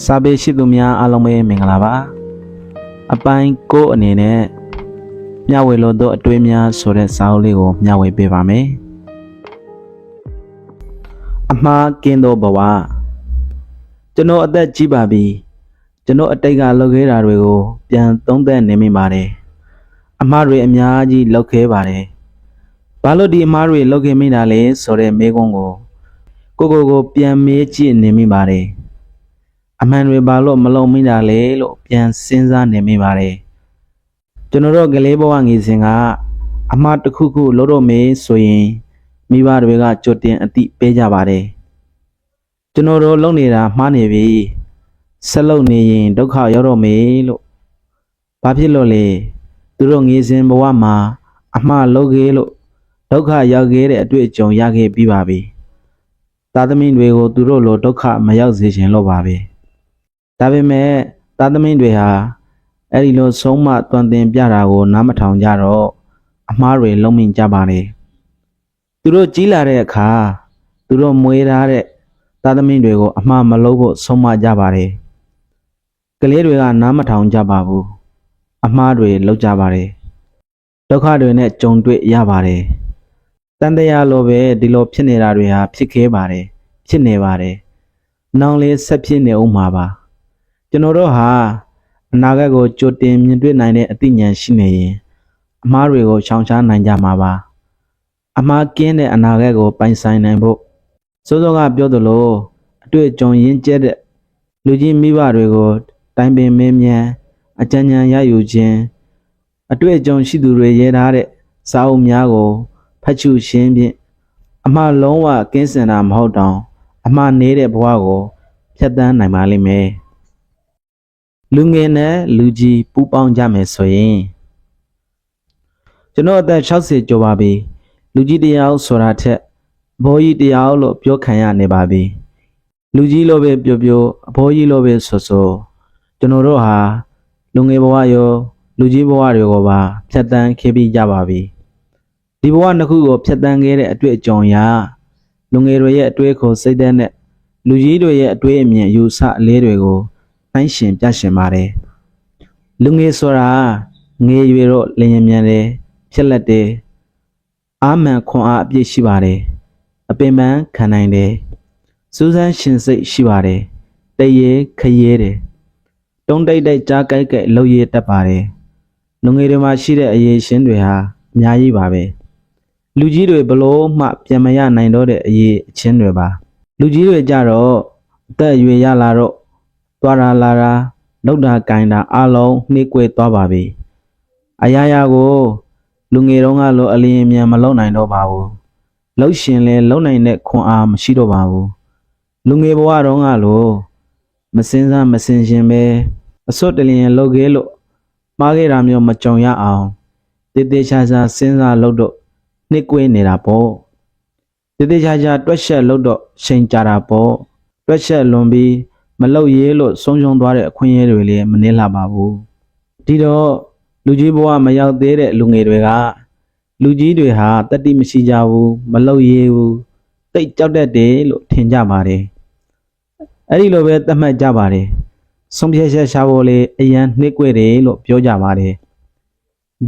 စာပေရှိသူများအားလုံးပဲမင်္ဂလာပါအပိုင်းကိုအနေနဲ့မျှဝေလို့သောအတွေ့အများဆိုတဲ့စာအုပ်လေးကိုမျှဝေပေးပါမယ်အမှားကင်းသောဘဝကျွန်တော်အသက်ကြီးပါပြီကျွန်တော်အတိတ်ကလုပ်ခဲ့တာတွေကို ပြန်သုံးသပ်နေမိပါတယ်အမှားတွေအများကြီးလုပ်ခဲ့ပါတယ်ဘာလို့ဒီအမှားတွေလုပ်ခဲ့မိတာလဲဆိုတဲ့မေးခွန်းကိုကိုကိုကိုပြန်မေးကြည့်နေမိပါတယ် အမှန်တွေဘာလို့မလုံမိတာလဲလို့ပြန်စဉ်းစားနေမိပါတယ်ကျွန်တော်တို့ကလေးဘဝငယ်စဉ်ကအမှားတစ်ခုခုလုပ်တော့မေးဆိုရင်မိဘတွေကကြွတင်အတိပေးကြပါတယ်ကျွန်တော်တို့လုပ်နေတာမှားနေပြီဆက်လုပ်နေရင်ဒုက္ခရောက်တော့မေးလို့ဘာဖြစ်လို့လဲသူတို့ငယ်စဉ်ဘဝမှာအမှားလုပ်ခဲ့လို့ဒုက္ခရောက်ခဲ့တဲ့အတွေ့အကြုံရခဲ့ပြီးပါပြီသာသမီတွေကိုသူတို့လိုဒုက္ခမရောက်စေချင်လို့ပါပဲ ဒါပေမဲ့သားသမီးတွေဟာအဲ့ဒီလိုဆုံးမသွန်သင်ပြတာကို နားမထောင်ကြတော့အမှားတွေလုံးမိန်ကြပါတယ်သူတို့ကြီးလာတဲ့အခါသူတို့မွေးထားတဲ့သားသမီးတွေကို အမှားမလုပ်ဖို့ဆုံးမကြပါတယ်ကလေးတွေကနားမထောင်ကြပါဘူးအမှားတွေလုပ်ကြပါတယ်ဒုက္ခတွေနဲ့ကြုံတွေ့ရပါတယ်တန်တရားလိုပဲဒီလိုဖြစ်နေတာတွေဟာဖြစ်ခဲပါတယ်ဖြစ်နေပါတယ်နောင်လေးဆက်ဖြစ်နေဦးမှာပါ ကျွန်တော်တို့ဟာအနာဂတ်ကိုကြိုတင်မြင်တွေ့နိုင်တဲ့အသိဉာဏ်ရှိနေရင်အမှားတွေကိုရှောင်ရှားနိုင်ကြမှာပါအမှားကင်းတဲ့အနာဂတ်ကိုပိုင်ဆိုင်နိုင်ဖို့စိုးစောကပြောသလိုအတွေ့အကြုံရင့်ကျက်တဲ့လူကြီးမိဘတွေကိုတိုင်ပင်မင်းမြန်အကြံဉာဏ်ရယူခြင်းအတွေ့အကြုံရှိသူတွေရေးထားတဲ့စာအုပ်များကိုဖတ်ချူရှင်းဖြင့်အမှားလုံးဝကင်းစင်တာမဟုတ်တောင်အမှားနေတဲ့ဘဝကိုဖြတ်သန်းနိုင်ပါလိမ့်မယ် လူငယ်နဲ့လူကြီးပူးပေါင်းကြမယ်ဆိုရင်ကျွန်တော်အသက်60ကျော်ပါပြီလူကြီးတယောက်ဆိုတာထက်အဘောကြီးတယောက်လို့ပြောခံရနေပါပြီလူကြီးလို့ပဲပြောပြောအဘောကြီးလို့ပဲဆိုဆိုကျွန်တော်တို့ဟာလူငယ်ဘဝရောလူကြီးဘဝတွေကိုပါဖြတ်တန်းခဲ့ပြီးကြပါပြီဒီဘဝနှစ်ခုကိုဖြတ်တန်းခဲ့တဲ့အတွေ့အကြုံရာလူငယ်တွေရဲ့အတွေ့အခေါ်စိတ်ဓာတ်နဲ့လူကြီးတွေရဲ့အတွေ့အမြင်အယူဆအလေးတွေကို နှိုင်းရှင်ပြရှင်ပါတယ်လူငယ်ဆိုတာငယ်ရွယ်တော့လျင်မြန်တယ်ဖြစ်လက်တယ်အာမန်ခွန်အားအပြည့်ရှိပါတယ်အပင်ပန်းခံနိုင်တယ်စူးစမ်းရှင်စိတ်ရှိပါတယ်တရေခရဲတယ်တုံးတိတ်တိတ်ကြားကြိုက်ကြိုက်လှုပ်ရတတ်ပါတယ်လူငယ်တွေမှာရှိတဲ့အရေးရှင်တွေဟာအများကြီးပါပဲလူကြီးတွေဘလို့မှပြန်မရနိုင်တော့တဲ့အရေးအချင်းတွေပါလူကြီးတွေကြတော့အသက်အရွယ်ရလာတော့ သွားတာလာတာလောက်တာကင်တာအလုံးနှိကွဲသွားပါပြီအရာရာကိုလူငယ်တုန်းကလိုအလျင်မြန်မလုံနိုင်တော့ပါဘူးလှုပ်ရှင်လဲလုံနိုင်တဲ့ခွန်အားမရှိတော့ပါဘူးလူငယ်ဘဝတုန်းကလိုမစင်စားမစင်ရှင်ပဲအစွတ်တလျင်လှုပ်ခဲ့လို့မှားခဲ့တာမျိုးမကြုံရအောင်တည်တည်ချာချာစဉ်းစားလို့တော့နှိကွဲနေတာပေါ့တည်တည်ချာချာတွက်ချက်လို့တော့ချိန်ကြတာပေါ့တွက်ချက်လွန်ပြီး မလောက်ရဲလို့ဆုံးရှုံးသွားတဲ့အခွင့်အရေးတွေလည်းမနှဲလာပါဘူးဒီတော့လူကြီးဘဝမရောက်သေးတဲ့လူငယ်တွေကလူကြီးတွေဟာတတိမရှိကြဘူးမလောက်ရဲဘူးတိတ်ကြောက်တတ်တယ်လို့ထင်ကြပါတယ်အဲ့ဒီလိုပဲသတ်မှတ်ကြပါတယ်ဆုံးဖြတ်ချက်ရှာဖို့လေအရန်နှိကွဲ့တယ်လို့ပြောကြပါတယ်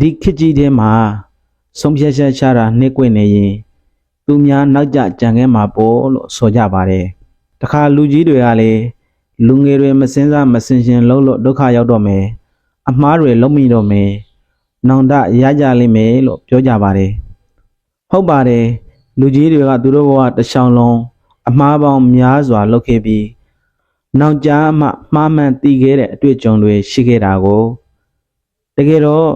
ဒီခေတ်ကြီးထဲမှာဆုံးဖြတ်ချက်ရှာတာနှိကွဲ့နေရင်သူများနောက်ကျကြံခဲ့မှာပေါ့လို့ဆိုကြပါတယ်တခါလူကြီးတွေကလည်း လူငယ်တွေမစင်စားမစင်ရှင်လုံးလို့ဒုက္ခရောက်တော့မယ်အမှားတွေလုံးမိတော့မယ်နောင်တရကြလိမ့်မယ်လို့ပြောကြပါတယ်ဟုတ်ပါတယ်လူကြီးတွေကသူတို့ဘဝတစ်ချောင်းလုံးအမှားပေါင်းများစွာလုပ်ခဲ့ပြီးနောက်ကြားမှမှားမှန်တည်ခဲ့တဲ့အတွေ့အကြုံတွေရှိခဲ့တာကိုတကယ်တော့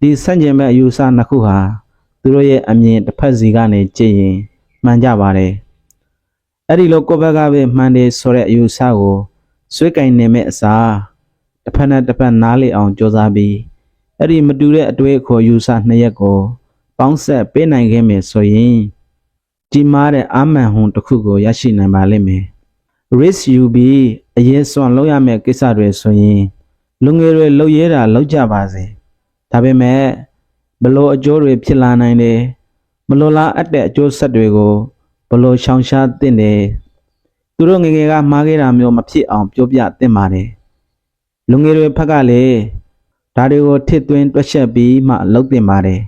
ဒီဆန့်ကျင်ဘက်အယူဆနှစ်ခုဟာသူတို့ရဲ့အမြင်တစ်ဖက်စီကနေကြည့်ရင်မှန်ကြပါတယ်အဲ့ဒီလိုကိုယ့်ဘက်ကပဲမှန်တယ်ဆိုတဲ့အယူဆကို ဆွေးကင်နေမဲ့အစားတစ်ဖက်နဲ့တစ်ဖက်နားလေအောင်ကြိုးစားပြီးအဲ့ဒီမတူတဲ့အတွေ့အခေါ်ယူဆနှစ်ရက်ကို ပေါင်းဆက်ပေးနိုင်ခဲ့မယ်ဆိုရင်ကြီးမားတဲ့အာမန်ဟွန်တစ်ခုကိုရရှိနိုင်ပါလိမ့်မယ် risk ယူပြီးအရေးစွန့်လုပ်ရမယ့်ကိစ္စတွေဆိုရင်လူငယ်တွေလှုပ်ရဲတာလှုပ်ကြပါစေဒါပေမဲ့ဘလို့အကျိုးတွေဖြစ်လာနိုင်တယ်မလိုလားအပ်တဲ့အကျိုးဆက်တွေကိုဘလို့ရှောင်ရှားသင့်တယ်တ သူတို့ငယ်ငယ်ကမှားခဲ့တာမျိုးမဖြစ်အောင်ပြောပြသင့်ပါတယ်လူငယ်တွေဖက်ကလည်းဒါတွေကိုထစ်သွင်းတွက်ချက်ပြီးမှလုပ်သင့်ပါတယ်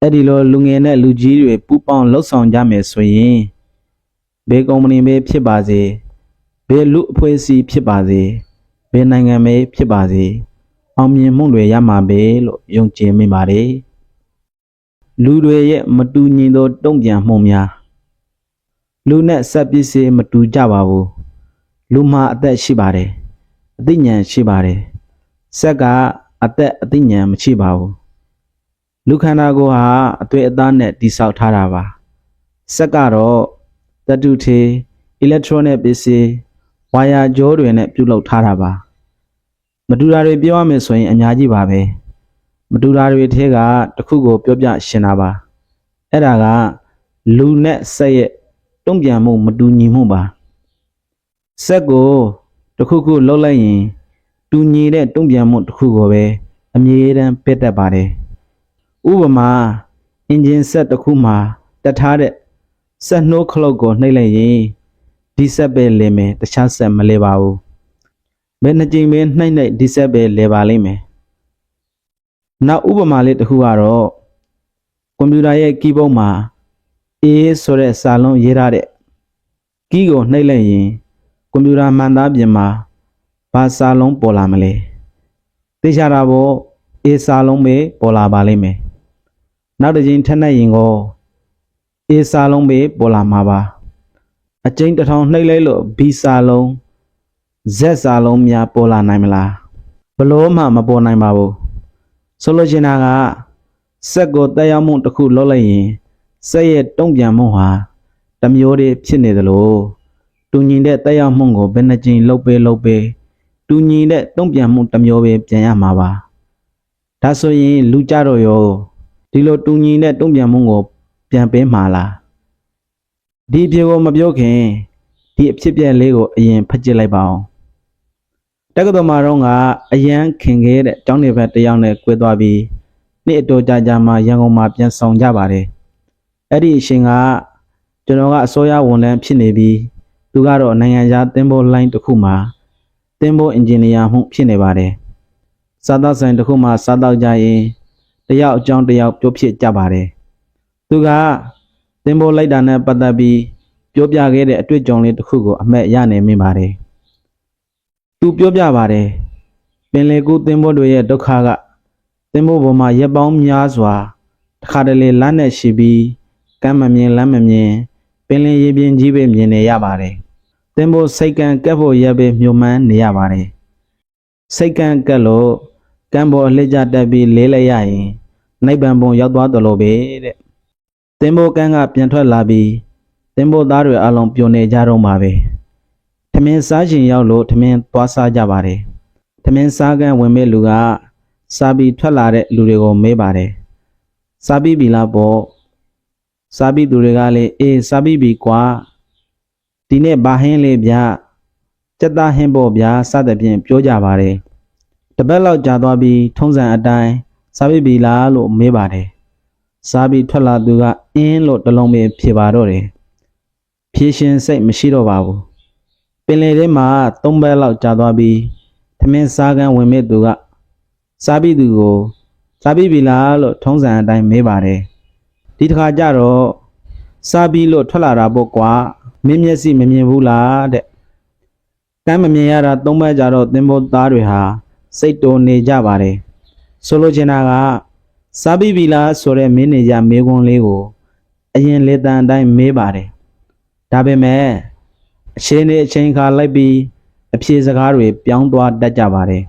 အဲ့ဒီလိုလူငယ်နဲ့လူကြီးတွေပူးပေါင်းလှုပ်ဆောင်ကြမယ်ဆိုရင်ဘယ်ကုမ္ပဏီပဲဖြစ်ပါစေဘယ်လူအဖွဲ့အစည်းဖြစ်ပါစေဘယ်နိုင်ငံပဲဖြစ်ပါစေအောင်မြင်မှုတွေရမှာပဲလို့ယုံကြည်မိပါတယ်လူတွေရဲ့မတူညီသောတုံ့ပြန်မှုများ လူနဲ့စက်ပစ္စည်းမတူကြပါဘူးလူမှာအသက်ရှိပါတယ်အသိဉာဏ်ရှိပါတယ်စက်ကအသက်အသိဉာဏ်မရှိပါဘူးလူခန္ဓာကိုယ်ဟာအသွေးအသားနဲ့တိဆောက်ထားတာပါစက်ကတော့သတ္တုထေအီလက်ထရောနစ်ပစ္စည်းဝါယာကြောတွေနဲ့ပြုလုပ်ထားတာပါမတူတာတွေပြောရမယ်ဆိုရင်အများကြီးပါပဲမတူတာတွေထဲကတစ်ခုကိုပြောပြရှင်တာပါအဲ့ဒါကလူနဲ့စက်ရဲ့ တုံ့ပြန်မှုမတူညီမှုပါစက်ကိုတစ်ခုခုလှုပ်လိုက်ရင်တူညီတဲ့တုံ့ပြန်မှုတစ်ခုကိုပဲအမြဲတမ်းပြတ်တတ်ပါတယ်ဥပမာအင်ဂျင်စက်တစ်ခုမှာတက်ထားတဲ့စက်နှိုးခလုတ်ကိုနှိပ်လိုက်ရင်ဒီစက်ပဲလဲမယ်တခြားစက်မလဲပါဘူးဘယ်နှစ်ကြိမ်ပဲနှိပ်နှိပ်ဒီစက်ပဲလဲပါလိမ့်မယ်နောက်ဥပမာလေးတစ်ခုကတော့ကွန်ပျူတာရဲ့ကီးဘုတ်မှာ အေးဆိုတဲ့စာလုံးရေးထားတဲ့ကီးကိုနှိပ်လိုက်ရင်ကွန်ပျူတာမှန်သားပြင်မှာဘာစာလုံးပေါ်လာမလဲသိချတာပေါ့အေးစာလုံးပဲပေါ်လာပါလိမ့်မယ်နောက်တစ်ချိန်ထပ်နှိပ်ရင်ကိုအေးစာလုံးပဲပေါ်လာမှာပါအကျဉ်းတစ်ထောင်နှိပ်လိုက်လို့ B စာလုံး Z စာလုံးများပေါ်လာနိုင်မလားဘလို့မှမပေါ်နိုင်ပါဘူးဆိုလိုချင်တာကစက်ကိုတက်ရောက်မှုတစ်ခုလုပ်လိုက်ရင် စက်ရဲ့တုံ့ပြန်မှုဟာတစ်မျိုးတည်းဖြစ်နေသလိုတူညီတဲ့တက်ရောက်မှုကိုဘယ်နှကြိမ်လုပ်ပေးလုပ်ပေးတူညီတဲ့တုံ့ပြန်မှုတစ်မျိုးပဲပြန်ရမှာပါဒါဆိုရင်လူကြတော့ရောဒီလိုတူညီတဲ့တုံ့ပြန်မှုကိုပြန်ပေးမှာလားဒီအဖြစ်ကိုမပြောခင်ဒီအဖြစ်ပြက်လေးကိုအရင်ဖတ်ကြည့်လိုက်ပါအောင်တက္ကသိုလ်မှာတော့ကအရန်ခင်ခဲ့တဲ့ကျောင်းနေဘက်တစ်ယောက်နဲ့꿰သွားပြီးနေ့အတော်ကြာကြာမှရန်ကုန်မှာပြန်ဆောင်ကြပါတယ် အဲ့ဒီအချိန်ကကျွန်တော်ကအစိုးရဝန်ထမ်းဖြစ်နေပြီးသူကတော့နိုင်ငံခြားသင်္ဘောလိုင်းတစ်ခုမှာသင်္ဘောအင်ဂျင်နီယာမှုဖြစ်နေပါတယ်စားသောက်ဆိုင်တစ်ခုမှာစားသောက်ကြရင်တယောက်အကြောင်းတယောက်ပြောဖြစ်ကြပါတယ်သူကသင်္ဘောလိုက်တာနဲ့ပတ်သက်ပြီးပြောပြခဲ့တဲ့အတွေ့အကြုံလေးတစ်ခုကိုအမှတ်ရနေမိပါတယ်သူပြောပြပါတယ်ပင်လေကူးသင်္ဘောတွေရဲ့ဒုက္ခကသင်္ဘောပေါ်မှာရက်ပေါင်းများစွာတစ်ခါတလေလမ်းနဲ့ရှိပြီး ကမ်းမမြင်လမ်းမမြင်ပင်လယ်ရေပြင်ကြီးပဲမြင်နေရပါတယ်။သင်္ဘောစိတ်ကံကက်ဖို့ရက်ပဲမြုံမှန်းနေရပါတယ်။စိတ်ကံကက်လို့ကံပေါ်အလှည့်ကျတက်ပြီးလေးလိုက်ရရင်နိဗ္ဗာန်ဘုံရောက်သွားတယ်လို့ပဲတဲ့။သင်္ဘောကံကပြန်ထွက်လာပြီးသင်္ဘောသားတွေအလုံးပြုံနေကြတော့မှာပဲ။ထမင်းစားချိန်ရောက်လို့ထမင်းသွားစားကြပါတယ်။ထမင်းစားကံဝင်မဲ့လူကစားပြီးထွက်လာတဲ့လူတွေကိုမေးပါတယ်။စားပြီးပြီလားပေါ့။ စားပြီးသူတွေကလည်းအေးစားပြီးပြီကွာ။ဒီနေ့ဘာဟင်းလေးဗျ။စက်သားဟင်းပေါ့ဗျာစသဖြင့်ပြောကြပါတယ်။တပတ်လောက်ကြာသွားပြီးထုံးစံအတိုင်းစားပြီးပြီလားလို့မေးပါတယ်။စားပြီးထွက်လာသူကအင်းလို့တလုံးပဲဖြေပါတော့တယ်။ဖြေရှင်စိတ်မရှိတော့ပါဘူး။ပင်လယ်ထဲမှာသုံးပတ်လောက်ကြာသွားပြီးထမင်းစားကန်းဝင်မဲ့သူကစားပြီးသူကိုစားပြီးပြီလားလို့ထုံးစံအတိုင်းမေးပါတယ် ဒီတစ်ခါကျတော့စားပြီးလို့ထွက်လာတာပေါ့ကွာမင်းမျက်စိမမြင်ဘူးလားတဲ့ကမ်းမမြင်ရတာသုံးပတ်ကြာတော့သင်္ဘောသားတွေဟာစိတ်တုန်နေကြပါတယ်ဆိုလိုချင်တာကစားပြီးပြီလားဆိုတဲ့မင်းနေကြမေးခွန်းလေးကိုအရင်လေတန်အတိုင်းမေးပါတယ်ဒါပေမဲ့အချိန်နဲ့အချိန်ခါလိုက်ပြီးအဖြေစကားတွေပြောင်းသွားတတ်ကြပါတယ်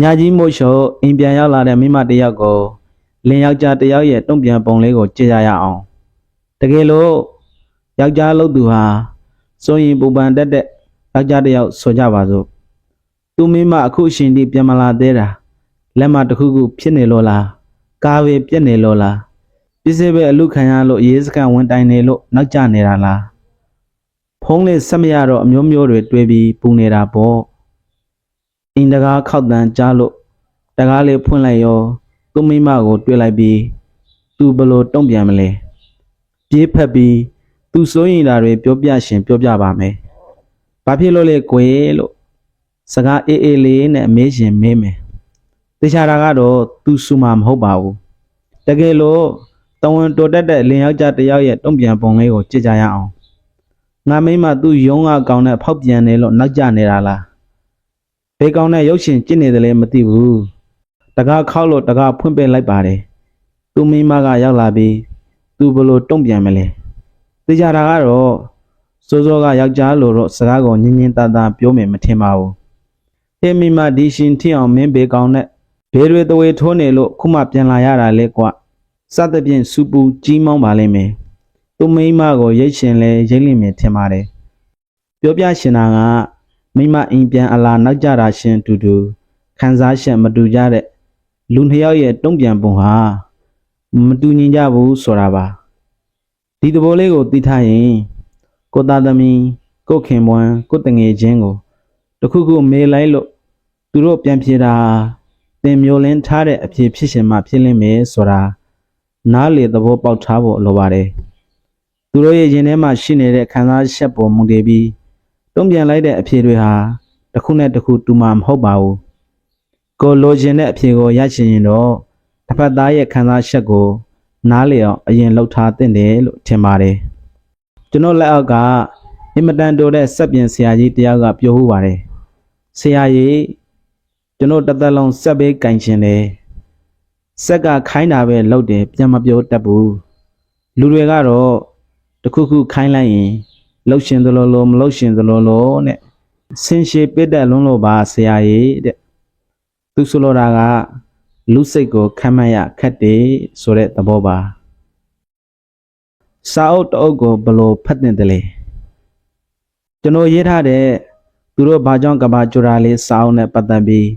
ညကြီးမို့ရှော့အိမ်ပြန်ရောက်လာတဲ့မိမတစ်ယောက်ကို လင်ယောက်ျားတစ်ယောက်ရဲ့တုံ့ပြန်ပုံလေးကိုကြည့်ရရအောင်တကယ်လို့ယောက်ျားလို့သူဟာစိုးရင်ပူပန်တက်တဲ့ယောက်ျားတစ်ယောက်ဆိုကြပါစို့သူမိမအခုအရှင်ဒီပြန်မလာသေးတာလက်မတစ်ခုခုဖြစ်နေလို့လားကားပဲပြက်နေလို့လားပစ္စည်းပဲအလုခံရလို့ရေးစကန်ဝင်တိုင်နေလို့နောက်ကျနေတာလားဖုံးလေးဆက်မရတော့အမျိုးမျိုးတွေတွေးပြီးပူနေတာပေါ့အင်းတကားခောက်တန်းကြားလို့တကားလေးဖွင့်လိုက်ရော သူ့မိမကိုတွေ့လိုက်ပြီးသူဘလို့တုံ့ပြန်မလဲပြေးဖက်ပြီးသူစိုးရင်တာတွေပြောပြရှင်ပြောပြပါမယ်ဘာဖြစ်လို့လဲကွယ်လို့စကားအေးအေးလေးနဲ့မေးရှင်မေးမယ်တခြားတာကတော့သူစုမှာမဟုတ်ပါဘူးတကယ်လို့တဝန်တော်တက်တဲ့လင်ယောက်ျားတစ်ယောက်ရဲ့တုံ့ပြန်ပုံလေးကိုကြည့်ကြရအောင်ငါမိမသူ့ရုံးကကောင်းတဲ့ဖောက်ပြန်နေလို့နောက်ကျနေတာလားဘယ်ကောင်းတဲ့ရုပ်ရှင်ကြည့်နေတယ်လဲမသိဘူး တကားခောက်လို့တကားဖွင့်ပေးလိုက်ပါတယ်သူမိမကရောက်လာပြီးသူဘယ်လိုတုံ့ပြန်မလဲသိကြတာကတော့စိုးစိုးကယောက်ျားလိုတော့စကားကိုညင်ညင်တတပြောမယ်မထင်ပါဘူးဟေးမိမဒီရှင်ထီအောင်မင်းဘေကောင်းနဲ့ဘေတွေတဝေထိုးနေလို့ခုမှပြန်လာရတာလေကွစသဖြင့်စူပူကြီးမောင်းပါလိမ့်မယ်သူမိမကိုရိတ်ရှင်လဲရိတ်လိမ့်မယ်ထင်ပါတယ်ပြောပြရှင်တာကမိမအိမ်ပြန်အလာနောက်ကြတာရှင်တူတူခံစားချက်မတူကြတဲ့ လူနှစ်ယောက်ရဲ့တုံ့ပြန်ပုံဟာမတူညီကြဘူးဆိုတာပါဒီသဘောလေးကိုသိထားရင်ကိုသားသမီးကိုခင်ပွန်းကိုတငယ်ချင်းကိုတခုခုမေးလိုက်လို့သူတို့ပြန်ပြေတာတင်မျိုးလင်းထားတဲ့အဖြစ်ဖြစ်ရှင်မှဖြစ်လင်းမယ်ဆိုတာနားလေသဘောပေါက်ထားဖို့လိုပါတယ်သူတို့ရဲ့ရင်ထဲမှာရှိနေတဲ့ခံစားချက်ပေါ်မူတည်ပြီးတုံ့ပြန်လိုက်တဲ့အဖြစ်တွေဟာတစ်ခုနဲ့တစ်ခုတူမှာမဟုတ်ပါဘူး ကိုလိုချင်တဲ့အဖြစ်ကိုရချင်ရင်တော့တစ်ဖက်သားရဲ့ခံစားချက်ကို နားလေအောင်အရင်လှုပ်ထားသင့်တယ်လို့ထင်ပါတယ်ကျွန်တော်လက်အောက်ကအင်မတန်တိုတဲ့စက်ပြင်ဆရာကြီးတယောက်ကပြောဟူပါတယ်ဆရာကြီးကျွန်တော်တစ်သက်လုံးစက်ဘေးကင်ချင်တယ်စက်ကခိုင်းတာပဲလုပ်တယ်ပြန်မပြောတတ်ဘူးလူတွေကတော့တခုခုခိုင်းလိုက်ရင်လှုပ်ရှင်သလိုလိုမလှုပ်ရှင်သလိုလိုနဲ့ဆင်ရှည်ပစ်တဲ့လုံးလို့ပါဆရာကြီးတဲ့ သူဆိုလိုတာကလူစိတ်ကိုခံမရခက်တယ်ဆိုတဲ့သဘောပါစာအုပ်တစ်အုပ်ကိုဘယ်လိုဖတ်တင်တယ်လဲကျွန်တော်ရေးထားတဲ့သူတို့ဘာကြောင့်ကဘာကြိုရာလေးစာအုပ်နဲ့ပတ်သက်ပြီး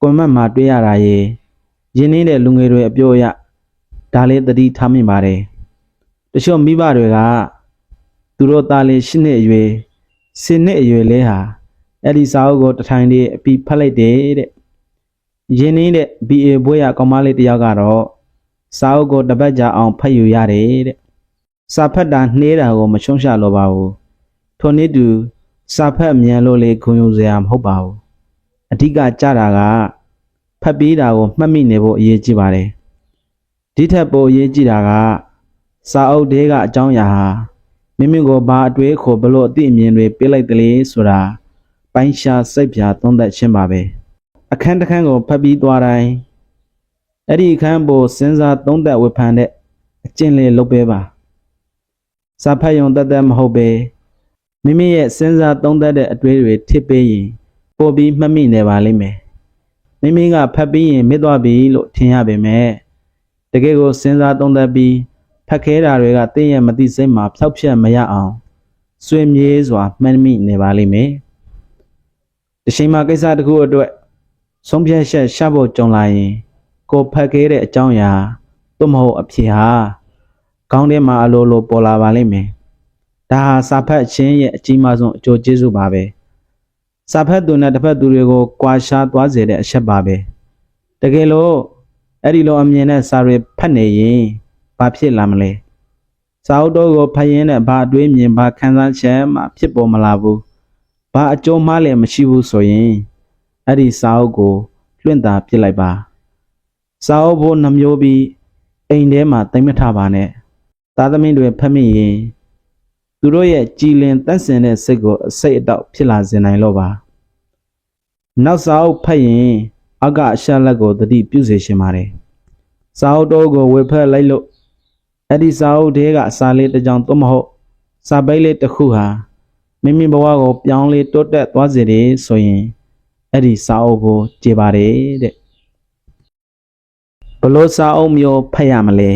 ကွန်မန့်မှာတွေ့ရတာရေရင်းနှီးတဲ့လူငယ်တွေအပြောအရဒါလေးသတိထားမိပါတယ်တချို့မိဘတွေကသူတို့သားလေး၈နှစ်အရွယ်၁၀နှစ်အရွယ်လေးဟာအဲ့ဒီစာအုပ်ကိုတစ်ထိုင်လေးအပြီးဖတ်လိုက်တယ်တဲ့ ရင်းနှီးတဲ့ BA ဘွဲရကောင်မလေးတစ်ယောက်ကတော့စာအုပ်ကိုတစ်ပတ်ကြာအောင်ဖတ်ယူရတယ်တဲ့စာဖတ်တာနှေးတာကိုမချုံရှာလိုပါဘူးထိုနည်းတူစာဖတ်မြန်လို့လေခုံယူစရာမဟုတ်ပါဘူးအဓိကကြတာကဖတ်ပြီးတာကိုမှတ်မိနေဖို့အရေးကြီးပါတယ်ဒီထက်ပိုအရေးကြီးတာကစာအုပ်တဲကအကြောင်းအရာဟာမိမိကိုဘာအတွေးခေါ်ဘလို့အသိအမြင်တွေပေးလိုက်တယ်လေဆိုတာပိုင်းရှားစိတ်ပြာသုံးသက်ခြင်းပါပဲ အခန်းတစ်ခန်းကိုဖတ်ပြီးသွားတိုင်းအဲ့ဒီအခန်းပေါ်စဉ်းစားသုံးသက်ဝေဖန်တဲ့အကျင့်လေးလုပ်ပေးပါစာဖတ်ရုံတက်တက်မဟုတ်ပဲမိမိရဲ့စဉ်းစားသုံးသပ်တဲ့အတွေးတွေထစ်ပေးရင်ပို့ပြီးမှတ်မိနေပါလိမ့်မယ်မိမိကဖတ်ပြီးရင်မစ်သွားပြီလို့ထင်ရပေမဲ့တကယ်ကိုစဉ်းစားသုံးသပ်ပြီးဖတ်ခဲတာတွေကတင်းရဲ့မသိစိတ်မှာဖျောက်ဖျက်မရအောင်ဆွေမြေးစွာမှတ်မိနေပါလိမ့်မယ်တချိန်မှာကိစ္စတစ်ခုအတွက် ဆုံးဖြတ်ချက်ရှာဖို့ကြုံလာရင် ကိုဖတ်ခဲတဲ့အကြောင်းအရာသို့မဟုတ်အဖြစ်ဟာခေါင်းထဲမှာအလိုလိုပေါ်လာပါလိမ့်မယ်။ဒါဟာစာဖတ်ခြင်းရဲ့အကြီးမားဆုံးအကျိုးကျေးဇူးပါပဲ။စာဖတ်သူနဲ့တစ်ဖက်သူတွေကိုကြွာရှားသွားစေတဲ့အချက်ပါပဲ။တကယ်လို့အဲ့ဒီလိုအမြင်နဲ့စာတွေဖတ်နေရင်ဘာဖြစ်လာမလဲ။စာအုပ်တော်ကိုဖတ်ရင်းနဲ့ဘာအတွေးမြင်ဘာခံစားချက်မှဖြစ်ပေါ်မလာဘူး။ဘာအကျိုးမှလည်းမရှိဘူးဆိုရင် အဲ့ဒီစာအုပ်ကိုလွှင့်တာပြစ်လိုက်ပါ။စာအုပ်ဖို့နှမျိုးပြီးအိမ်ထဲမှာတိမ်မထပါနဲ့။သားသမီးတွေဖတ်မိရင်သူတို့ရဲ့ကြည်လင်တန့်စင်တဲ့စိတ်ကိုအစိတ်အတောက်ဖြစ်လာစေနိုင်လို့ပါနောက်စာအုပ်ဖတ်ရင်အောက်ကအရှက်လက်ကိုသတိပြုစေရှင်ပါတယ်စာအုပ်တော်ကိုဝေဖက်လိုက်လို့အဲ့ဒီစာအုပ်တွေကစာလေးတစ်ကြောင်သို့မဟုတ်စာပိတ်လေးတစ်ခုဟာမိမိဘဝကိုပြောင်းလဲတိုးတက်သွားစေတယ်ဆိုရင် အဲ့ဒီစာအုပ်ကိုကြည်ပါတယ်တဲ့ဘလို့စာအုပ်မျိုးဖတ်ရမလဲ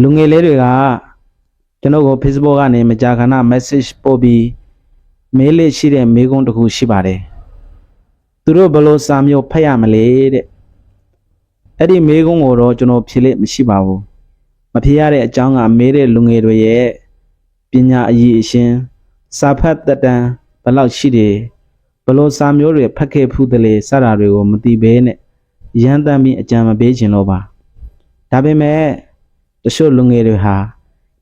လူငယ်လေးတွေကကျွန်တော်ကို Facebook ကနေမကြာခဏ message ပို့ပြီးမေးလေးရှိတဲ့မေးခွန်းတစ်ခုရှိပါတယ်သူတို့ဘယ်လိုစာမျိုးဖတ်ရမလဲတဲ့အဲ့ဒီမေးခွန်းကိုတော့ကျွန်တော်ဖြေလို့မရှိပါဘူးမဖြေရတဲ့အကြောင်းကမေးတဲ့လူငယ်တွေရဲ့ပညာအရည်အချင်းစာဖတ်တက်တန်းဘယ်လောက်ရှိတယ် ဘယ်လိုစာမျိုးတွေဖတ်ခဲ့ဖူးတယ်လေစတာတွေကိုမသိဘဲနဲ့ရမ်းတမ်းပြီးအကြံမပေးခြင်းလို့ပါဒါပေမဲ့တချို့လူငယ်တွေဟာ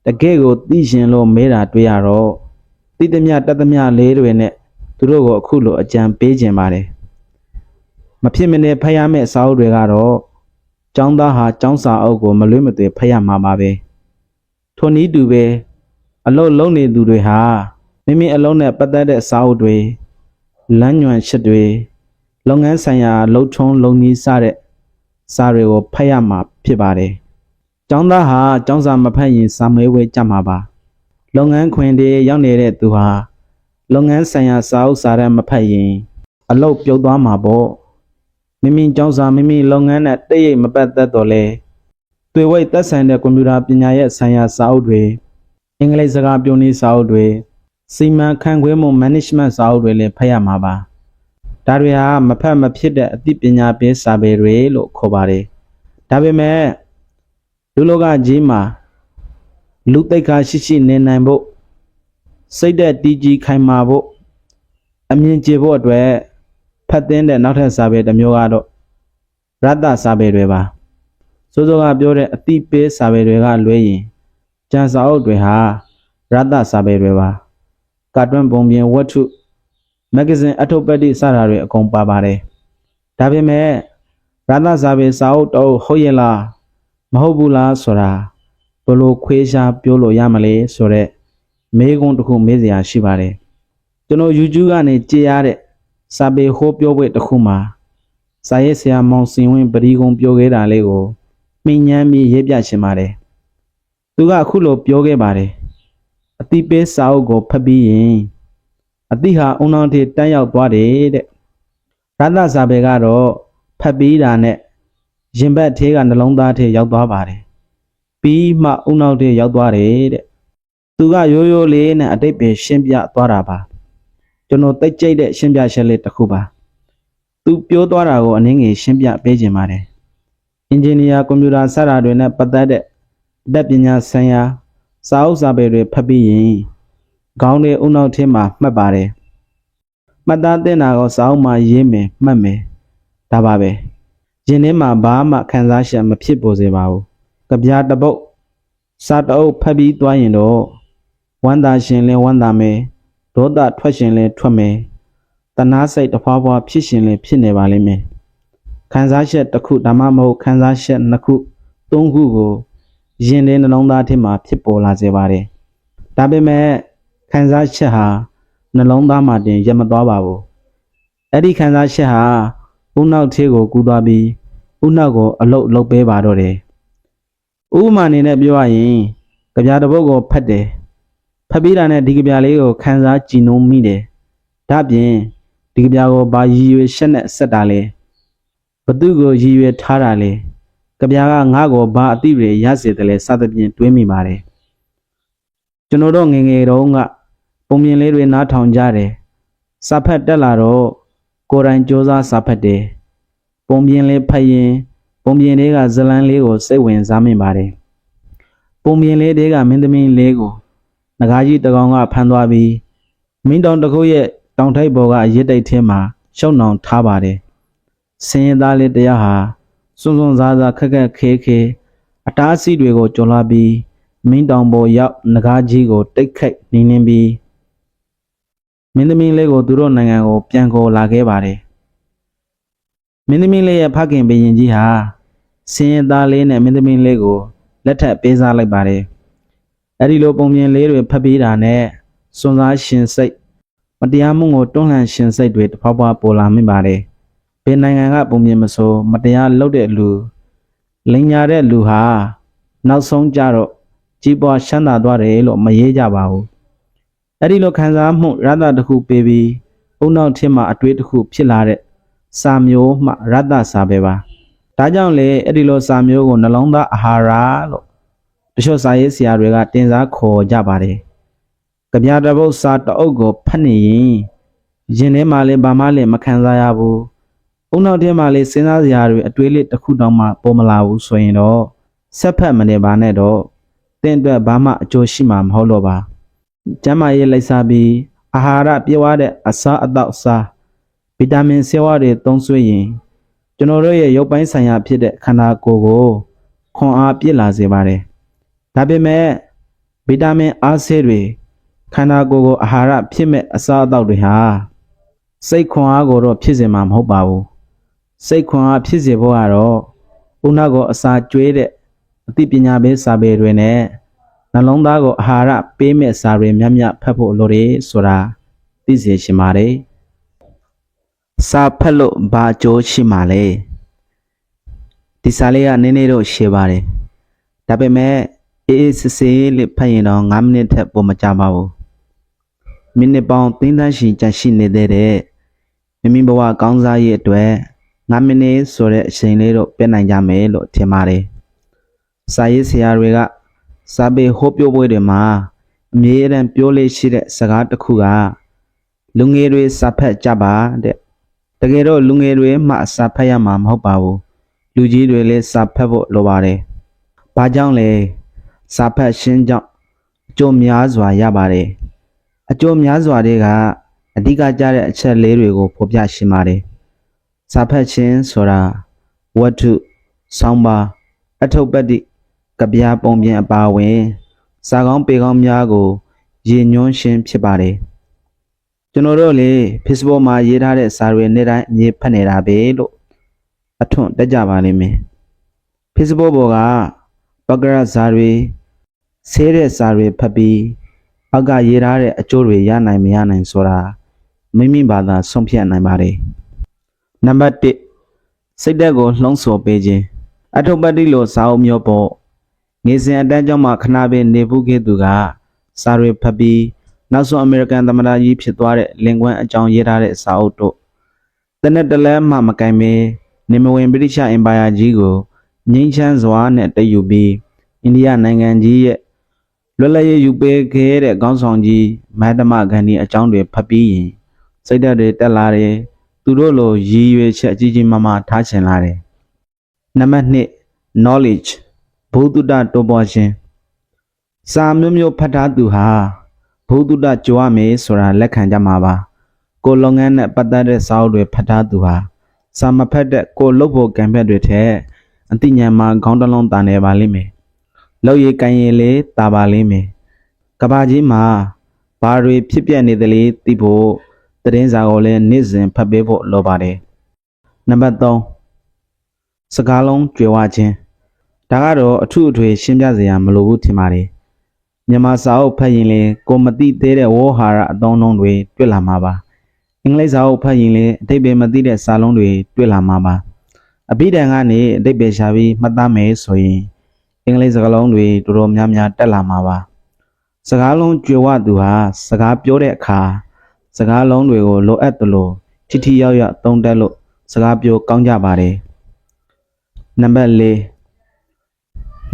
တကယ့်ကိုသိရှင်လို့မဲတာတွေ့ရတော့တိတမျှတတ်သမျှလေးတွေနဲ့သူတို့ကိုအခုလိုအကြံပေးခြင်းပါတယ်မဖြစ်မနေဖတ်ရမယ့်စာအုပ်တွေကတော့ကျောင်းသားဟာကျောင်းစာအုပ်ကိုမလွဲမသွေဖတ်ရမှာပါပဲထိုနည်းတူပဲအလုပ်လုပ်နေသူတွေဟာမိမိအလုပ်နဲ့ပတ်သက်တဲ့စာအုပ်တွေ လမ်းညွှန်ချက်တွေလုပ်ငန်းဆိုင်ရာလှုပ်ထုံးလုပ်နည်းစတဲ့စာတွေကိုဖတ်ရမှာဖြစ်ပါတယ်ကျောင်းသားဟာကျောင်းစာမဖတ်ရင်စာမေးပွဲကြမှာပါလုပ်ငန်းခွင်တွေရောက်နေတဲ့သူဟာလုပ်ငန်းဆိုင်ရာစာအုပ်စာတမ်းမဖတ်ရင် အလုပ်ပြုတ်သွားမှာပေါ့မိမိကျောင်းစာမိမိလုပ်ငန်းနဲ့တိတ်ရိတ်မပတ်သက်တော့လဲတွေ့ဝိတ်သက်ဆိုင်တဲ့ကွန်ပျူတာပညာရဲ့ဆိုင်ရာစာအုပ်တွေအင်္ဂလိပ်စကားပြောနည်းစာအုပ်တွေ စီမံခန့်ခွဲမှု management စာအုပ်တွေလည်းဖတ်ရမှာပါဒါတွေဟာမဖတ်မဖြစ်တဲ့အသိပညာပေးစာပေတွေလို့ခေါ်ပါတယ်ဒါပေမဲ့လူလောကကြီးမှာလူသိက္ခာရှိရှိနေနိုင်ဖို့စိတ်သက်တည်ကြည်ခိုင်မာဖို့အမြင်ကျဖို့အတွက်ဖတ်သင်းတဲ့နောက်ထပ်စာပေတစ်မျိုးကတော့ရတ္တစာပေတွေပါစိုးစိုးကပြောတဲ့အတိပေးစာပေတွေကလွဲရင်ကျန်စာအုပ်တွေဟာရတ္တစာပေတွေပါ ကာတွန်းပုံပြင်ဝတ္ထုမဂ္ဂဇင်းအထုပ္ပတ္တိစတာတွေအကုန်ပါပါတယ်ဒါပေမဲ့ရတ္တစာပေစာအုပ်တော့ဟုတ်ရဲ့လားမဟုတ်ဘူးလားဆိုတာဘယ်လိုခွေးရှားပြောလို့ရမလဲဆိုတော့မေးခွန်းတစ်ခုမေးစရာရှိပါတယ်ကျွန်တော် YouTube ကနေကြည့်ရတဲ့စာပေဟောပြောပွဲတစ်ခုမှာစာရေးဆရာမောင်စင်ဝင်းပရိကုံပြောခဲ့တာလေးကိုမိညမ်းပြီးရေးပြရှင်ပါတယ်သူကအခုလိုပြောခဲ့ပါတယ် အတိပေးစာအုပ်ကိုဖတ်ပြီးရင်အတိဟာအုံနောက်ထိတန်းရောက်သွားတယ်တဲ့ရသစာပေကတော့ဖတ်ပြီးတာနဲ့ရင်ဘတ်သေးကနှလုံးသားထိရောက်သွားပါတယ်ပြီးမှအုံနောက်ထိရောက်သွားတယ်တဲ့သူကရိုးရိုးလေးနဲ့အတိတ်ပဲရှင်းပြသွားတာပါကျွန်တော်တိတ်ကြိတ်တဲ့ရှင်းပြချက်လေးတစ်ခုပါသူပြောသွားတာကိုအနည်းငယ်ရှင်းပြပေးခြင်းပါတယ်အင်ဂျင်နီယာကွန်ပျူတာစတာတွေနဲ့ပတ်သက်တဲ့အတတ်ပညာဆိုင်ရာ စာအုပ်စာပေတွေဖတ်ပြီးရင်ခေါင်းတွေအုံနောက်ထင်းမှာမှတ်ပါတယ်မှတ်သားတင်တာကိုစာအုပ်မှာရေးမယ်မှတ်မယ်ဒါပါပဲရင်ထဲမှာဘာမှခံစားချက်မဖြစ်ပေါ်စေပါဘူးကြပြားတစ်ပုတ်စာတအုပ်ဖတ်ပြီးသွားရင်တော့ဝမ်းသာရှင်လဲဝမ်းသာမယ်ဒေါသထွက်ရှင်လဲထွက်မယ်တနာစိတ်တစ်ဖွာဖွာဖြစ်ရှင်လဲဖြစ်နေပါလိမ့်မယ်ခံစားချက်တစ်ခုဒါမှမဟုတ်ခံစားချက်နှစ်ခုသုံးခုကို ရင်ထဲနှလုံးသားထဲမှာဖြစ်ပေါ်လာစေပါတယ်ဒါပေမဲ့ခံစားချက်ဟာနှလုံးသားမှာတင်ရက်မသွားပါဘူးအဲ့ဒီခံစားချက်ဟာဦးနောက်သေးကိုကူးသွားပြီးဦးနောက်ကိုအလုတ်လုတ်ပေးပါတော့တယ်ဥပမာအနေနဲ့ပြောရရင်ကြပြားတစ်ပုဒ်ကိုဖတ်တယ်ဖတ်ပြီးတာနဲ့ဒီကြပြားလေးကိုခန်းစားကြည်နှုံမိတယ်ဒါပြင်ဒီကြပြားကိုဘာရည်ရွယ်ချက်နဲ့ဆက်တာလဲဘသူကိုရည်ရွယ်ထားတာလဲ ကြပြားကငါ့ကိုဘာအတိတွေရစေတယ်လဲစသဖြင့်တွေးမိပါတယ်ကျွန်တော်တို့ငယ်ငယ်တုန်းကပုံမြင်လေးတွေနားထောင်ကြတယ်စာဖတ်တက်လာတော့ကိုယ်တိုင်စ조사စာဖတ်တယ်ပုံပြင်လေးဖတ်ရင်ပုံပြင်လေးကဇလန်းလေးကိုစိတ်ဝင်စားမိပါတယ်ပုံပြင်လေးတွေကမင်းသမီးလေးကိုငကားကြီးတကောင်ကဖမ်းသွားပြီးမင်းတောင်တစ်ခုရဲ့တောင်ထိပ်ပေါ်ကအရစ်တိတ်ထဲမှာရှုံနှောင်ထားပါတယ်စင်ရသားလေးတရားဟာ စွန်းစွန်းစားစားခက်ခက်ခဲခဲအတားအဆီးတွေကိုကျော်လာပြီးမင်းတောင်ပေါ်ရောက်ငကားကြီးကိုတိတ်ခိုက်နေနေပြီးမင်းသမီးလေးကိုသူတို့နိုင်ငံကိုပြန်ခေါ်လာခဲ့ပါတယ်မင်းသမီးလေးရဲ့ဖခင်ဘရင်ကြီးဟာစင်ရသားလေးနဲ့မင်းသမီးလေးကိုလက်ထပ်ပေးစားလိုက်ပါတယ်အဲ့ဒီလိုပုံပြင်လေးတွေဖတ်ပြီးတာနဲ့စွန်စားရှင်စိတ်မတရားမှုကိုတွန်းလှန်ရှင်စိတ်တွေတဖွာဖွာပေါ်လာမိပါတယ် ဘယ်နိုင်ငံကပုံပြင်မဆိုမတရားလုပ်တဲ့လူလိန်ညာတဲ့လူဟာနောက်ဆုံးကြတော့ကြီးပွားချမ်းသာသွားတယ်လို့မရေးကြပါဘူးအဲ့ဒီလိုခံစားမှုရတ္တတစ်ခုပေးပြီးအုံနောက်ထင်းမှာအတွေးတစ်ခုဖြစ်လာတဲ့စာမျိုးမှရတ္တစာပဲပါဒါကြောင့်လေအဲ့ဒီလိုစာမျိုးကိုနှလုံးသားအာဟာရလို့တချို့စာရေးဆရာတွေကတင်စားခေါ်ကြပါတယ်။ကြပြတပုတ်စာတအုပ်ကိုဖတ်နေရင်ရင်ထဲမှာလည်းဘာမှလည်းမခံစားရဘူး။အုံ နောက်ထဲမှာလည်းစဉ်းစားစရာတွေအတွေးလေးတစ်ခုတောင်မှပေါ်မလာဘူးဆိုရင်တော့ဆက်ဖက်မနေပါနဲ့တော့တင့်အတွက်ဘာမှအကျိုးရှိမှာမဟုတ်တော့ပါ။ကျန်းမာရေးလိုက်စားပြီးအာဟာရပြည့်ဝတဲ့အစာအသောက်စားဗီတာမင်ဆေးဝါးတွေသုံးစွဲရင်ကျွန်တော်တို့ရဲ့ရုပ်ပိုင်းဆိုင်ရာဖြစ်တဲ့ခန္ဓာကိုယ်ကိုခွန်အားပြည့်လာစေပါတယ်။ဒါပေမဲ့ဗီတာမင်အားဆေးတွေခန္ဓာကိုယ်ကိုအာဟာရဖြစ်မဲ့အစားအသောက်တွေဟာစိတ်ခွန်အားကိုတော့ဖြစ်စေမှာမဟုတ်ပါဘူး စိတ်ခွန်အားဖြစ်စေဖို့ကတော့ဥနာကိုအစာကျွေးတဲ့အသိပညာပေးစာပေတွေနဲ့နှလုံးသားကိုအာဟာရပေးမဲ့စာတွေများများဖတ်ဖို့လိုတယ်ဆိုတာသိစေချင်ပါတယ်စာဖတ်လို့ဘာအကျိုးရှိမှာလဲဒီစာလေးကနည်းနည်းတော့ရှည်ပါတယ်ဒါပေမဲ့အေးအေးဆေးဆေးလေးဖတ်ရင်တော့9မိနစ်ထက်ပိုမကြပါဘူးမိနစ်ပေါင်းသိန်းသန်းရှိကြန့်ရှိနေသေးတဲ့မိမိဘဝကောင်းစားရေးအတွက် 9မိနစ်ဆိုတဲ့အချိန်လေးတော့ပြည့်နိုင်ကြမယ်လို့ထင်ပါတယ်စာရေးဆရာတွေကစာပေဟောပြောပွဲတွေမှာအမြဲတမ်းပြောလေးရှိတဲ့စကားတစ်ခုကလူငယ်တွေစာဖတ်ကြပါတဲ့တကယ်တော့လူငယ်တွေမှစာဖတ်ရမှာမဟုတ်ပါဘူးလူကြီးတွေလည်းစာဖတ်ဖို့လိုပါတယ်ဘာကြောင့်လဲစာဖတ်ရှင်းကြောင့်အကျိုးများစွာရပါတယ်အကျိုးများစွာတွေကအဓိကကျတဲ့အချက်လေးတွေကိုဖော်ပြရှင်းပါတယ် စာဖတ်ခြင်းဆိုတာဝတ္ထုဆောင်းပါးအထုပ်ပတ်တိကဗျာပုံပြင်အပါအဝင်စာကောင်းပေကောင်းများကိုရည်ညွှန်းခြင်းဖြစ်ပါတယ်ကျွန်တော်တို့လေ Facebook မှာရေးထားတဲ့စာတွေနေ့တိုင်းအမြဲဖတ်နေတာပဲလို့အထွန်းတက်ကြပါလိမ့်မယ် Facebook ပေါ်ကပကရဇာတွေဆဲတဲ့စာတွေဖတ်ပြီးအောက်ကရေးထားတဲ့အကျိုးတွေရနိုင်မရနိုင်ဆိုတာမိမိဘာသာဆုံးဖြတ်နိုင်ပါတယ် နံပါတ်1စိတ်ဓာတ်ကိုလှုံ့ဆော်ပေးခြင်းအထုပ်ပတ်တိလိုစာအုပ်မျိုးပေါ့ငေစဉ်အတန်းကျောင်းမှာခဏပင်နေဘူးခဲ့သူကစာတွေဖတ်ပြီးနောက်ဆုံးအမေရိကန်သမ္မတကြီးဖြစ်သွားတဲ့လင်ကွန်းအကြောင်းရေးထားတဲ့စာအုပ်တို့တနက်တလဲမှမကင်မေနေမဝင်ဗြိတိရှအင်ပါယာကြီးကိုငိမ့်ချမ်းစွာနဲ့တည်ယူပြီးအိန္ဒိယနိုင်ငံကြီးရဲ့လွတ်လပ်ရေးယူပေးခဲ့တဲ့ခေါင်းဆောင်ကြီးမဟတ္တမဂန္ဒီအကြောင်းတွေဖတ်ပြီးရင်စိတ်ဓာတ်တွေတက်လာတယ် သူတို့လိုရည်ရွယ်ချက်အကြီးကြီးမားမားထားချင်လာတယ်နံပါတ်2 knowledge ဘုဒ္ဓတိုးပွားခြင်းစာမျိုးမျိုးဖတ်ထားသူဟာဘုဒ္ဓကြွားမယ်ဆိုတာလက်ခံကြမှာပါကိုယ်လုပ်ငန်းနဲ့ပတ်သက်တဲ့စာအုပ်တွေဖတ်ထားသူဟာစာမဖတ်တဲ့ကိုယ်လုပ်ဖို့ကံဖက်တွေထဲအသိဉာဏ်မှာခေါင်းတစ်လုံးတာနေပါလိမ့်မယ်လောက်ရည်ကန်ရင်လေးတာပါလိမ့်မယ်ကဘာကြီးမှာဘာတွေဖြစ်ပျက်နေသလဲသိဖို့ သတင်းစာကိုလည်းနေ့စဉ်ဖတ်ပေးဖို့လိုပါတယ်နံပါတ်3စကားလုံးကြွယ်ဝခြင်းဒါကတော့အထုအထွေရှင်းပြစရာမလိုဘူးထင်ပါတယ်မြန်မာစာအုပ်ဖတ်ရင်လည်းကိုမသိသေးတဲ့ဝေါ်ဟာရအသုံးအနှုန်းတွေတွေ့လာမှာပါအင်္ဂလိပ်စာအုပ်ဖတ်ရင်လည်းအတိတ်ပဲမသိတဲ့စာလုံးတွေတွေ့လာမှာပါအဘိဓမ္မာကနေအတိတ်ပဲရှာပြီးမှတ်သားမယ်ဆိုရင်အင်္ဂလိပ်စကားလုံးတွေတော်တော်များများတက်လာမှာပါစကားလုံးကြွယ်ဝသူဟာစကားပြောတဲ့အခါ စကားလုံးတွေကိုလိုအပ်သလိုထိထိရောက်ရောက်သုံးတတ်လို့စကားပြောကောင်းကြပါတယ်နံပါတ်၄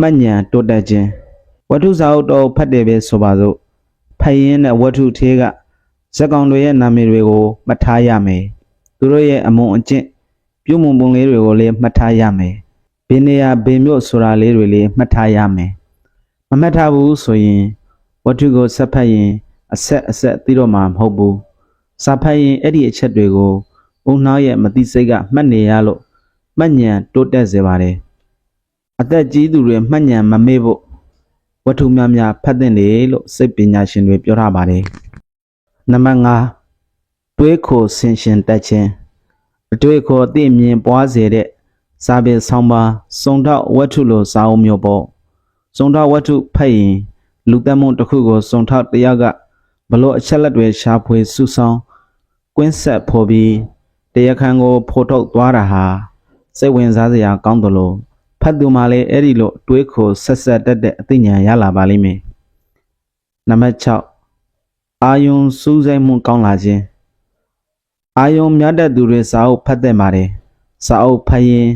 မှတ်ဉာဏ်တိုးတက်ခြင်းဝတ္ထုစာအုပ်တော်ဖတ်တယ်ပဲဆိုပါစို့ဖတ်ရင်းနဲ့ဝတ္ထုသေးကဇက်ကောင်တွေရဲ့နာမည်တွေကိုမှတ်ထားရမယ်သူတို့ရဲ့အမုံအကျင့်ပြုမှုပုံလေးတွေကိုလည်းမှတ်ထားရမယ်ဘယ်နေရာဘယ်မြို့ဆိုတာလေးတွေလည်းမှတ်ထားရမယ်မမှတ်ထားဘူးဆိုရင်ဝတ္ထုကိုဆက်ဖတ်ရင်အဆက်အဆက်သိတော့မှာမဟုတ်ဘူး စာဖတ်ရင်အဲ့ဒီအချက်တွေကိုဦးနှောင်းရဲ့မသိစိတ်ကမှတ်နေရလို့မှတ်ဉဏ်တိုးတက်စေပါတယ်အသက်ကြီးသူတွေမှတ်ဉဏ်မမေ့ဖို့ဝတ္ထုများများဖတ်သင့်တယ်လို့စိတ်ပညာရှင်တွေပြောထားပါတယ်နံပါတ်5တွေးခိုဆင်ရှင်တက်ခြင်းအတွေ့အခေါ်အသိမြင်ပွားစေတဲ့စာပေဆောင်းပါစုံထောက်ဝတ္ထုလိုစာအုပ်မျိုးပေါ့စုံထောက်ဝတ္ထုဖတ်ရင်လူသက်မှုတစ်ခုကိုစုံထောက်တရားကဘလို့အချက်လက်တွေရှာဖွေစုဆောင်း ကွင်းဆက်ဖော်ပြီးတရားခံကိုဖော်ထုတ်သွားတာဟာစိတ်ဝင်စားစရာကောင်းသလိုဖတ်သူမှလည်းအဲ့ဒီလိုတွေးခိုဆက်ဆက်တက်တဲ့အသိဉာဏ်ရလာပါလိမ့်မယ်နံပါတ်6အာယုံစူးစိုက်မှုကောင်းလာခြင်းအာယုံများတဲ့သူတွေစာအုပ်ဖတ်တဲ့ပါတယ်စာအုပ်ဖတ်ရင်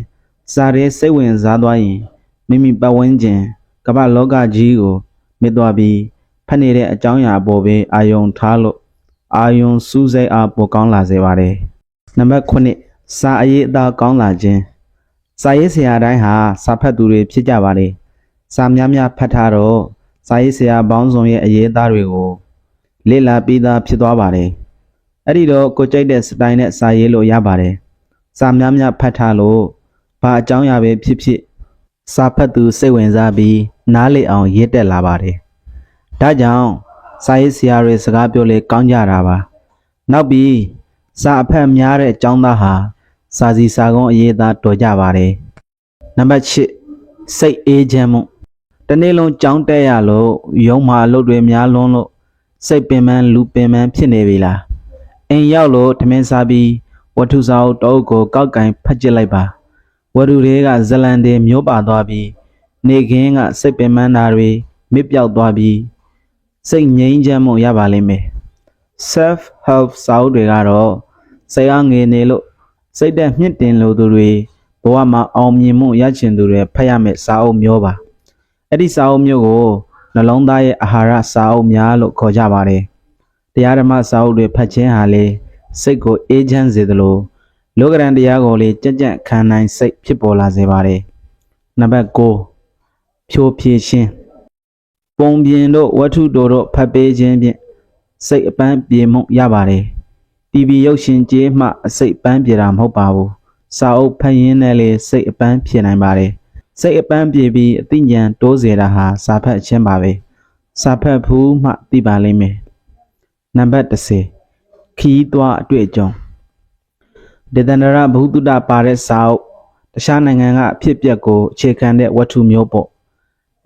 စာရဲစိတ်ဝင်စားသွားရင်မိမိပတ်ဝန်းကျင်ကမ္ဘာလောကကြီးကိုမြစ်သွားပြီးဖတ်နေတဲ့အကြောင်းအရာပေါ်ပဲအာယုံထားလို့ အာယုံစူးစိုက်အားပိုကောင်းလာစေပါတယ်နံပါတ်9စာအရေးအသားကောင်းလာခြင်းစာရေးဆရာတိုင်းဟာစာဖတ်သူတွေဖြစ်ကြပါတယ်စာများများဖတ်ထားတော့စာရေးဆရာပေါင်းစုံရဲ့အရေးအသားတွေကိုလေ့လာပြီးသားဖြစ်သွားပါတယ်အဲ့ဒီတော့ကိုကြိုက်တဲ့စတိုင်နဲ့စာရေးလို့ရပါတယ်စာများများဖတ်ထားလို့ဘာအကြောင်းအရာပဲဖြစ်ဖြစ်စာဖတ်သူစိတ်ဝင်စားပြီးနားလေအောင်ရေးတက်လာပါတယ်ဒါကြောင့် စာရေးဆရာတွေစကားပြောလေကောင်းကြတာပါနောက်ပြီးစာအဖက်များတဲ့အကြောင်းသားဟာစာစီစာကုန်းအရေးသားတော်ကြပါတယ်နံပါတ်8စိတ်အေးချမ်းမှုတနေ့လုံးကြောင်းတက်ရလို့ရုံမှာအလုပ်တွေများလွန်းလို့စိတ်ပင်ပန်းလူပင်ပန်းဖြစ်နေပြီလားအိမ်ရောက်လို့ထမင်းစားပြီးဝတ္ထုစာအုပ်တောအုပ်ကိုကောက်ကင်ဖတ်ကြည့်လိုက်ပါဝတ္ထုတွေကဇလန်တွေမျိုးပါသွားပြီးနေခင်းကစိတ်ပင်ပန်းတာတွေမြစ်ပြောက်သွားပြီး စိတ်ငြိမ်းချမ်းမှုရပါလိမ့်မယ် self help စာအုပ်တွေကတော့စိတ်အားငယ်နေလို့စိတ်သက်မြင့်တင်လို့သူတွေဘဝမှာအောင်မြင်မှုရချင်သူတွေဖတ်ရမယ့်စာအုပ်မျိုးပါအဲ့ဒီစာအုပ်မျိုးကိုနှလုံးသားရဲ့အာဟာရစာအုပ်များလို့ခေါ်ကြပါတယ်တရားဓမ္မစာအုပ်တွေဖတ်ခြင်းဟာလေစိတ်ကိုအေးချမ်းစေသလိုလောကရန်တရားကိုလေကြက်ကြက်ခံနိုင်စိတ်ဖြစ်ပေါ်လာစေပါတယ်နံပါတ်9ဖြိုးဖြည့်ခြင်း ပုံပြင်တို့ဝတ္ထုတို့တို့ဖတ်ပေးခြင်းဖြင့်စိတ်အပန်းပြေမှုရပါတယ်။ TV ရုပ်ရှင်ကြေးမှအစိတ်အပန်းပြေတာမဟုတ်ပါဘူး။စာအုပ်ဖတ်ရင်းနဲ့လေစိတ်အပန်းပြေနိုင်ပါတယ်။စိတ်အပန်းပြေပြီးအသိဉာဏ်တိုးစေတာဟာစာဖတ်ခြင်းပါပဲ။စာဖတ်ဘူးမှသိပါလိမ့်မယ်။နံပါတ်30ခီးသွားအတွေ့အကြုံဒေသန္တရဘုဒ္ဓတပါတဲ့စာအုပ်တခြားနိုင်ငံကအဖြစ်အပျက်ကိုအခြေခံတဲ့ဝတ္ထုမျိုးပေါ့။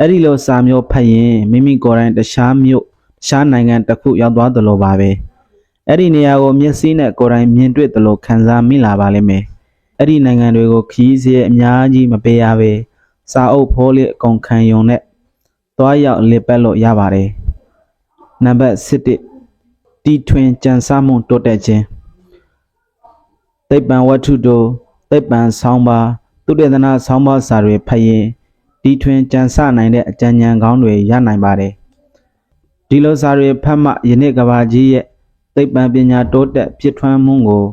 အဲ့ဒီလိုစာမျိုးဖတ်ရင်မိမိကိုယ်တိုင်တခြားမျိုးရှားနိုင်ငံတစ်ခုရောက်သွားသလိုပါပဲအဲ့ဒီနေရာကိုမျက်စိနဲ့ကိုယ်တိုင်မြင်တွေ့သလိုခံစားမိလာပါလိမ့်မယ်အဲ့ဒီနိုင်ငံတွေကိုခီးစရဲ့အများကြီးမပေးရပဲစာအုပ်ဖိုးလေးအကုန်ခံယုံနဲ့သွားရောက်လစ်ပတ်လို့ရပါတယ်နံပါတ်7တီထွင်ကြံစမှုတိုးတက်ခြင်းသိပ္ပံဝတ္ထုတို့သိပ္ပံဆောင်းပါသုတေသနဆောင်းပါစာတွေဖတ်ရင် တီထွင်ကြံစနိုင်တဲ့အကြံဉာဏ်ကောင်းတွေရနိုင်ပါတယ်ဒီလိုစာတွေဖတ်မှယနေ့ကဘာကြီးရဲ့သိပ္ပံပညာတိုးတက်ဖြစ်ထွန်းမှုကို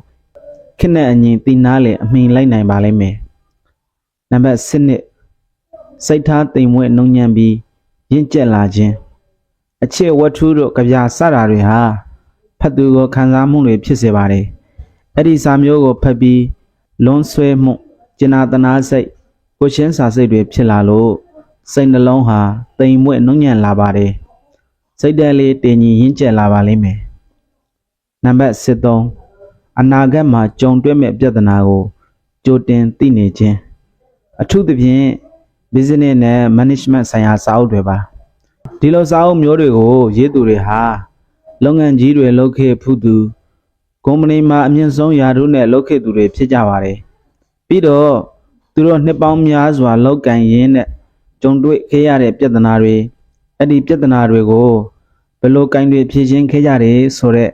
ခက်နဲ့အညီသိနာလေအမိန်လိုက်နိုင်ပါလိမ့်မယ်။နံပါတ်7နှစ်စိတ်ထားတိမ်မွေ့နှုံညံ့ပြီးရင့်ကျက်လာခြင်းအခြေဝတ္ထုတို့ကြပြစတာတွေဟာဖတ်သူကိုခံစားမှုတွေဖြစ်စေပါတယ်။အဲ့ဒီစာမျိုးကိုဖတ်ပြီးလွန်ဆွဲမှုကျင်နာတနာစိတ် ကိုရှင်းစာစိတ်တွေဖြစ်လာလို့စိတ်နှလုံးဟာတိမ်မွေ့နှုံညံ့လာပါတယ်။စိတ်ဓာတ်လေးတင်ကြီးရင့်ကျက်လာပါလိမ့်မယ်။နံပါတ်73အနာဂတ်မှာကြုံတွေ့မဲ့ပြဿနာကိုကြိုတင်သိနေခြင်းအထူးသဖြင့် business နဲ့ management ဆိုင်ရာစာအုပ်တွေပါဒီလိုစာအုပ်မျိုးတွေကိုရေးသူတွေဟာလုပ်ငန်းကြီးတွေလုပ်ခဲ့ဖူးသူကုမ္ပဏီမှာအမြင့်ဆုံးယာရုနဲ့လုပ်ခဲ့သူတွေဖြစ်ကြပါတယ်ပြီးတော့ သူတို့နှစ်ပေါင်းများစွာလောက်ကင်ရင်းနဲ့ကြုံတွေ့ခဲ့ရတဲ့ပြဿနာတွေအဲ့ဒီပြဿနာတွေကိုဘယ်လိုကင်တွေဖြေရှင်းခဲ့ကြတယ်ဆိုတော့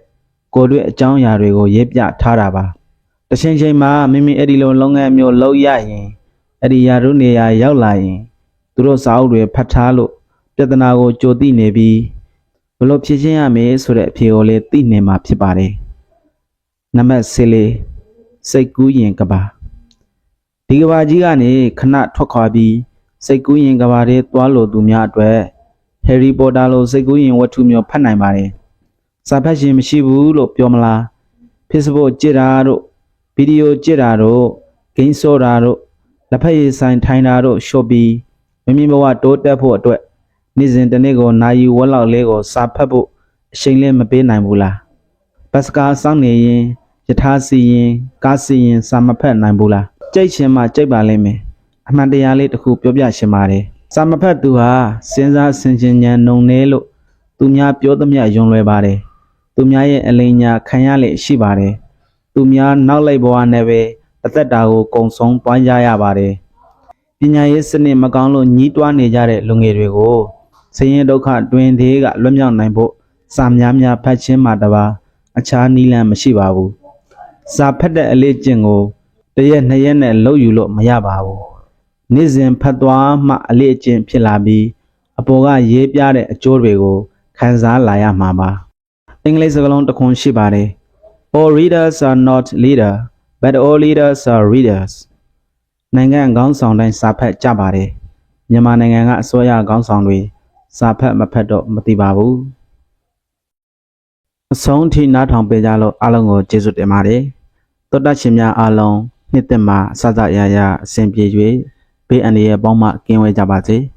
ကိုယ်တွေ့အကြောင်းအရာတွေကိုရေးပြထားတာပါတစ်ချိန်ချိန်မှာမိမိအဲ့ဒီလိုလုပ်ငန်းမျိုးလုပ်ရရင်အဲ့ဒီယာရုနေရာရောက်လာရင်သူတို့စာအုပ်တွေဖတ်ထားလို့ပြဿနာကိုကြိုသိနေပြီးဘယ်လိုဖြေရှင်းရမလဲဆိုတဲ့အဖြေကိုလည်းသိနေမှာဖြစ်ပါတယ်နံပါတ်၄စိတ်ကူးရင်ကဘာ ဒီကဘာကြီးကနေခဏထွက်ခွာပြီးစိတ်ကူးရင်ကဘာတွေသွားလို့သူများအတွက်ဟယ်ရီပိုတာလိုစိတ်ကူးရင်ဝတ္ထုမျိုးဖတ်နိုင်ပါတယ်။စာဖတ်ရှင်မရှိဘူးလို့ပြောမလား။ Facebook ကြည့်တာတို့ဗီဒီယိုကြည့်တာတို့ဂိမ်းဆော့တာတို့လက်ဖက်ရည်ဆိုင်ထိုင်တာတို့ရှော့ပြီးမိမိဘဝတိုးတက်ဖို့အတွက်နေ့စဉ်တစ်နေ့ကိုနာယူဝက်လောက်လေးကိုစာဖတ်ဖို့အချိန်လေးမပေးနိုင်ဘူးလား။ဘတ်စကားစောင့်နေရင်ယထာစီရင်ကားစီရင်စာမဖတ်နိုင်ဘူးလား။ ကြိတ်ရှင်မှကြိတ်ပါလိမ့်မယ်။အမှန်တရားလေးတစ်ခုပြောပြရှင်ပါတယ်။စာမဖတ်သူဟာစဉ်းစားဆင်ခြင်ဉာဏ်နှုံနေလို့သူများပြောသမျှယုံလွယ်ပါတယ်။သူများရဲ့အလိညာခံရလေရှိပါတယ်။သူများနောက်လိုက်ဘဝနဲ့ပဲအသက်တာကိုကုံဆုံးသွားကြရပါတယ်။ပညာရေးစနစ်မကောင်းလို့ညှိတွားနေကြတဲ့လူငယ်တွေကိုဆင်းရဲဒုက္ခတွင်သေးကလွတ်မြောက်နိုင်ဖို့စာများများဖတ်ခြင်းမှတပါအခြားနည်းလမ်းမရှိပါဘူး။စာဖတ်တဲ့အလေးကျင့်ကို တစ်ရက်နှစ်ရက်နဲ့လုပ်ယူလို့မရပါဘူး။နေ့စဉ်ဖတ်သွားမှအလေးအကျင့်ဖြစ်လာပြီးအပေါ်ကရေးပြတဲ့အကျိုးတွေကိုခံစားလာရမှာပါအင်္ဂလိပ်စကားလုံးတစ်ခွန်းရှိပါတယ် All readers are not leader but all leaders are readers နိုင်ငံခေါင်းဆောင်တိုင်းစာဖတ်ကြပါတယ်မြန်မာနိုင်ငံကအစိုးရခေါင်းဆောင်တွေစာဖတ်မဖတ်တော့မသိပါဘူးအဆုံးထိနားထောင်ပေးကြလို့အားလုံးကိုကျေးဇူးတင်ပါတယ်တောတရှင်များအားလုံး နှစ်သက်မှာစစရရအစဉ်ပြေ၍ဘေးအန္တရာယ်ပေါင်းမှကင်းဝေးကြပါစေ။